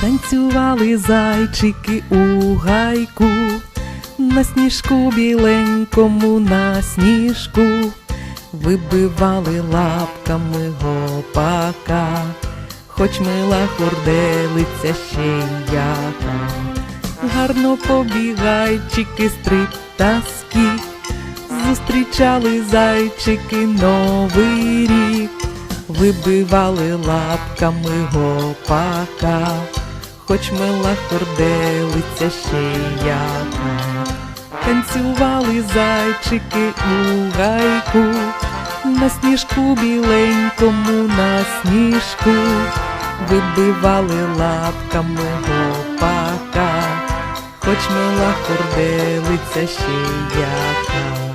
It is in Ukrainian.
Танцювали зайчики у гайку, на сніжку біленькому, на сніжку, вибивали лапками гопака, хоч мила хурделиця ще яка. Гарно побігайчики стрип та скік, зустрічали зайчики новий рік, вибивали лапками гопака, хоч мила хорделиця ще яка. Танцювали зайчики у гайку, на сніжку біленькому, на сніжку, вибивали лапками гопака, хоч мила хорделиця ще яка.